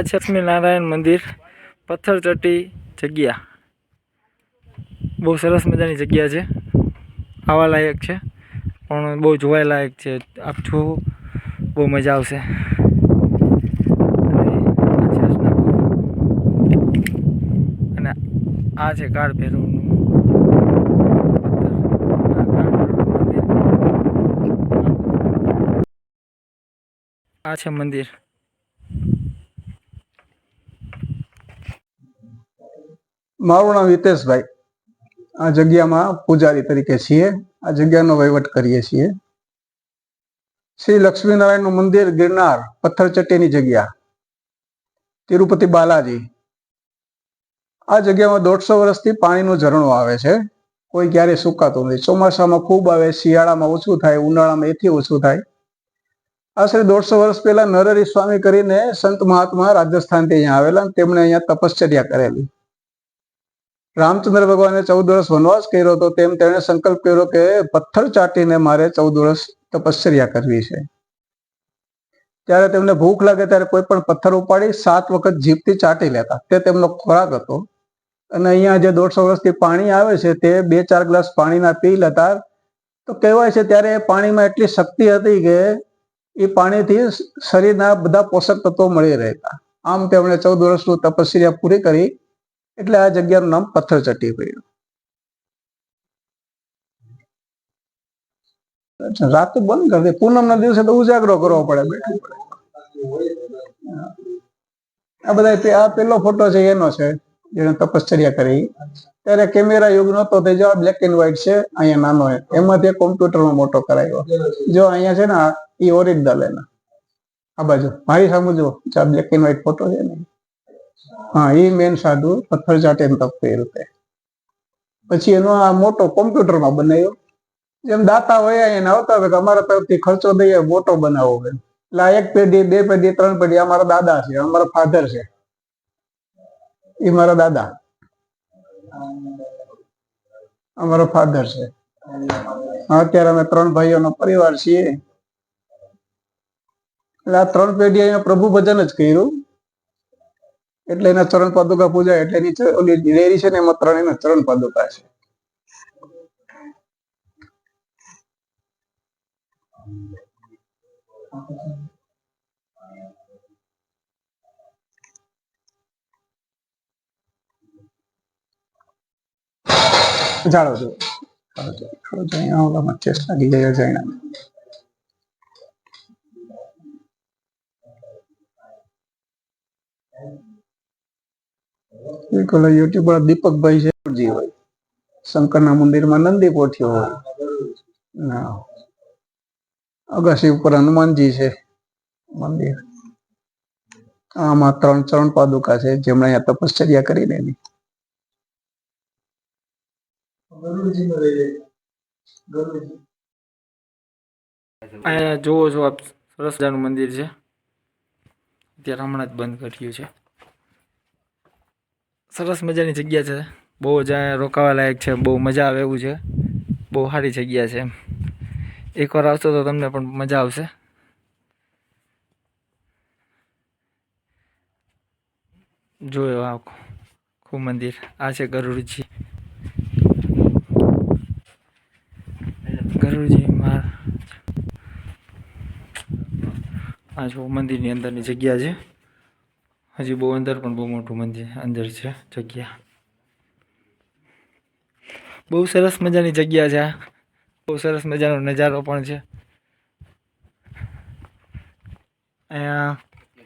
લક્ષ્મીનારાયણ મંદિર પથ્થરચટ્ટી જગ્યા. બહુ સરસ મજાની જગ્યા છે. આવા લાયક છે. પણ બહુ જોવા લાયક છે. આપ બહુ મજા આવશે. અને આ છે કાળ ભૈરવનું. આ છે મંદિર. મારું નામ હિતેશભાઈ. આ જગ્યામાં પૂજારી તરીકે છીએ. આ જગ્યાનો વહીવટ કરીએ છીએ. શ્રી લક્ષ્મીનારાયણનું મંદિર ગિરનાર, પથ્થરચટ્ટીની જગ્યા. તિરુપતિ બાલાજી. આ જગ્યામાં દોઢસો વર્ષથી પાણીનું ઝરણું આવે છે. કોઈ ક્યારે સુકાતું નથી. ચોમાસામાં ખૂબ આવે, શિયાળામાં ઓછું થાય, ઉનાળામાં એથી ઓછું થાય. આશરે દોઢસો વર્ષ પહેલા નરહરી સ્વામી કરીને સંત મહાત્મા રાજસ્થાનથી અહીંયા આવેલા તેમણે અહીંયા તપશ્ચર્યા કરેલી. રામચંદ્ર ભગવાને ચૌદ વર્ષ વનવાસ કર્યો હતો, તેમ તેણે સંકલ્પ કર્યો કે પથ્થર ચાટીને મારે ચૌદ વર્ષ તપશ્ચર્યા કરવી છે. ત્યારે તેમને ભૂખ લાગે ત્યારે કોઈ પણ પથ્થર ઉપાડી સાત વખત જીભથી ચાટી લેતા. તે તેમનો ખોરાક હતો. અને અહીંયા જે દોઢસો વર્ષથી પાણી આવે છે, તે બે ચાર ગ્લાસ પાણીના પી લેતા. તો કહેવાય છે ત્યારે એ પાણીમાં એટલી શક્તિ હતી કે એ પાણીથી શરીરના બધા પોષક તત્વો મળી રહેતા. આમ તેમણે ચૌદ વર્ષનું તપશ્ચર્યા પૂરી કરી. એટલે આ જગ્યાનું નામ પથ્થરચટી પડ્યું. રાત બંધ કરી દે. પૂનમ ના દિવસે તો ઉજાગરો કરવો પડે બેઠું પડે આ બધા આ પેલો ફોટો છે, એનો છે જેને તપશ્ચર્યા કરી. ત્યારે કેમેરા યુગ નતો તે જો બ્લેક એન્ડ વ્હાઈટ છે, અહીંયા નાનો એમાંથી કોમ્પ્યુટર નો મોટો કરાયો. જો અહીંયા છે ને એ ઓરિજિનલ એના. આ બાજુ. મારી સામે જો બ્લેક એન્ડ વ્હાઈટ ફોટો છે ને. હા, એ મેન સાધુ પથ્થર ચાટે તપતો એ રીતે પછી એનો આ મોટો કોમ્પ્યુટરમાં બનાવ્યો. જેમ દાતા હોય એને આવતા હોય કે અમારા તરફથી ખર્ચો દઈએ, મોટો બનાવવો હોય એટલે એક પેઢી, બે પેઢી, ત્રણ પેઢી અમારા દાદા છે, અમારા ફાધર છે. એ મારા દાદા. અમારો ફાધર છે. અત્યારે અમે ત્રણ ભાઈઓનો પરિવાર છીએ. એટલે આ ત્રણ પેઢી અહીંયા પ્રભુ ભજન જ કર્યું. એટલે એના ચરણ પાદુકા પૂજા એટલે એની ઓલી ડેરી છે ને એમાં ત્રણ એના ચરણ પાદુકા છે. જાળો જો જાળો જો જાળો જો અહીંયા ઓલામાં ચેસ્ટ લાગી જાય જાયણા એક ઓલા યુટ્યુબ વાળા દીપકભાઈ છે જી હોય. શંકરના મંદિરમાં નંદી પોઠિયો હોય. અગાસી ઉપર હનુમાનજી છે. મંદિર. આમાં ત્રણ ચરણ પાદુકા છે, જેમણે અહીંયા તપશ્ચર્યા કરીને એની અહીંયા જુઓ છો આપ, સરસ મંદિર છે. અત્યારે હમણાં જ બંધ કર્યું છે. સરસ મજાની જગ્યા છે. બહુ જ રોકાવા લાયક છે, બહુ મજા આવે એવું છે. બહુ સારી જગ્યા છે એમ. એકવાર આવશો તો તમને પણ મજા આવશે. જોયો આ ખૂબ મંદિર. આ છે ગરુડજી. ગરુડજી માર. આ જો મંદિરની અંદરની જગ્યા છે. હજી બહુ અંદર પણ બહુ મોટું મંદિર અંદર છે જગ્યા. બહુ સરસ મજાની જગ્યા છે બહુ સરસ મજાનો નજારો પણ છે. અહીંયા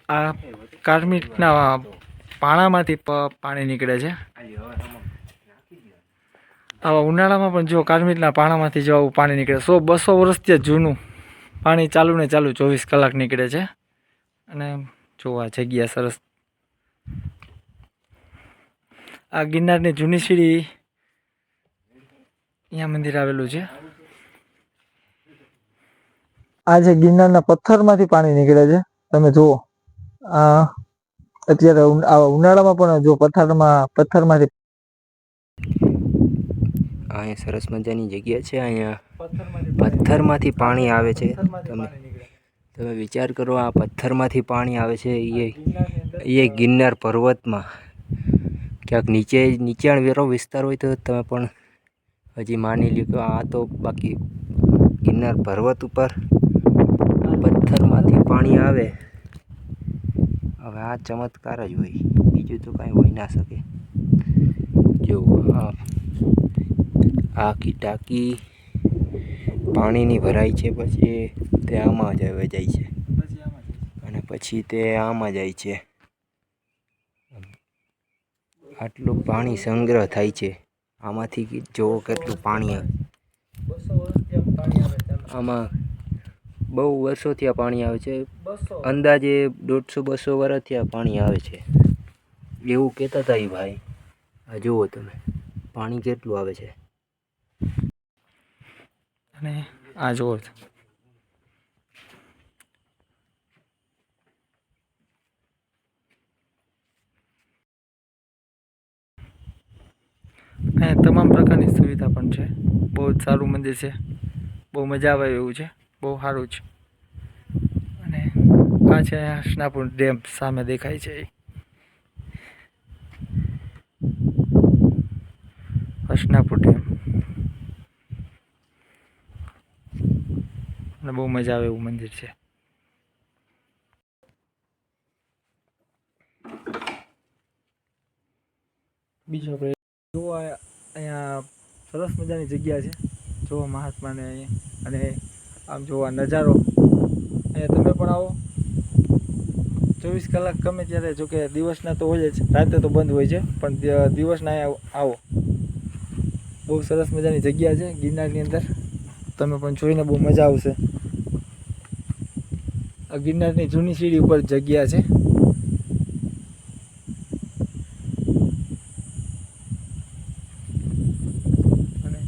આ કાર્મિકના પાણામાંથી પાણી નીકળે છે. આવા ઉનાળામાં પણ જો કાર્મિકના પાણામાંથી જો આવું પાણી નીકળે, સો બસો વર્ષથી જૂનું પાણી ચાલુ ને ચાલુ ચોવીસ કલાક નીકળે છે. અને જોવા જગ્યા સરસ આ ગિરનારની જૂની સીડી અહીંયા મંદિર આવેલું છે. આ જે ગિરનારના પથ્થરમાંથી પાણી નીકળે છે તમે જુઓ. આ અત્યારે ઉન- ઉનાળામાં પણ જો પથ્થરમાં પથ્થરમાંથી અહીંયા સરસ મજાની જગ્યા છે અહીંયા પથ્થરમાંથી પાણી આવે છે. તમે તમે વિચાર કરો આ પથ્થરમાંથી પાણી આવે છે એ એ ગિરનાર પર્વતમાં. ક્યાંક નીચે નીચાણ વેરો વિસ્તાર હોય તો તમે પણ હજી માની લ્યો કે આ તો બાકી ગિરનાર પર્વત ઉપર પથ્થરમાંથી પાણી આવે. હવે આ ચમત્કાર જ હોય. બીજું તો કાંઈ હોઈ ના શકે. જો આ આખી ટાંકી પાણીની ભરાય છે પછી તે આમાં જ હવે જાય છે. અને પછી તે આમાં જાય છે. આટલું પાણી સંગ્રહ થાય છે. આમાંથી જોવો કેટલું પાણી આવે. આમાં બહુ વર્ષોથી આ પાણી આવે છે. અંદાજે દોઢસો બસો વર્ષથી આ પાણી આવે છે. એવું કહેતા હતા એ ભાઈ. આ જુઓ તમે, પાણી કેટલું આવે છે. અને આ જુઓ. અહીંયા તમામ પ્રકારની સુવિધા પણ છે. બહુ જ સારું મંદિર છે. બહુ મજા આવે એવું છે. બહુ સારું છે. અને આ છે હસનાપુર ડેમ સામે દેખાય છે. હસનાપુર ડેમ. અને બહુ મજા આવે એવું મંદિર છે. બીજો આપણે સરસ મજાની જગ્યા છે. જોવા મહાત્માને અહીંયા. અને આમ જોવા નજારો. અહીંયા તમે પણ આવો. ચોવીસ કલાક ગમે ત્યારે જો કે દિવસના તો હોય જ, રાતે તો બંધ હોય છે, પણ દિવસના અહીંયા આવો. બહુ સરસ મજાની જગ્યા છે ગિરનારની અંદર. તમે પણ જોઈને બહુ મજા આવશે. ગિરનારની જૂની સીડી ઉપર જગ્યા છે અને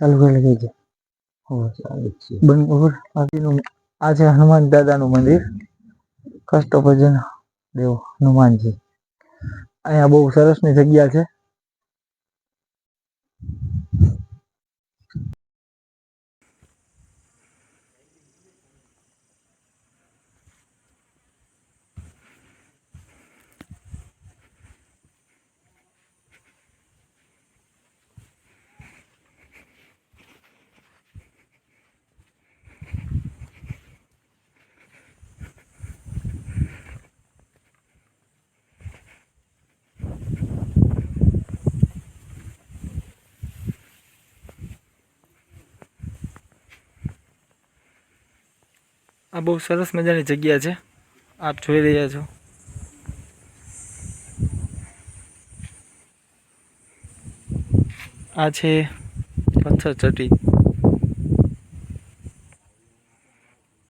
ચાલુ કરી લગી છે. ઉપર બાકીનું આ છે હનુમાન દાદાનું મંદિર. કષ્ટભજન દેવ, હનુમાનજી. અહીંયા બહુ સરસની જગ્યા છે. આ બહુ સરસ મજાની જગ્યા છે. આપ જોઈ રહ્યા છો. આ છે પથ્થર ચટી.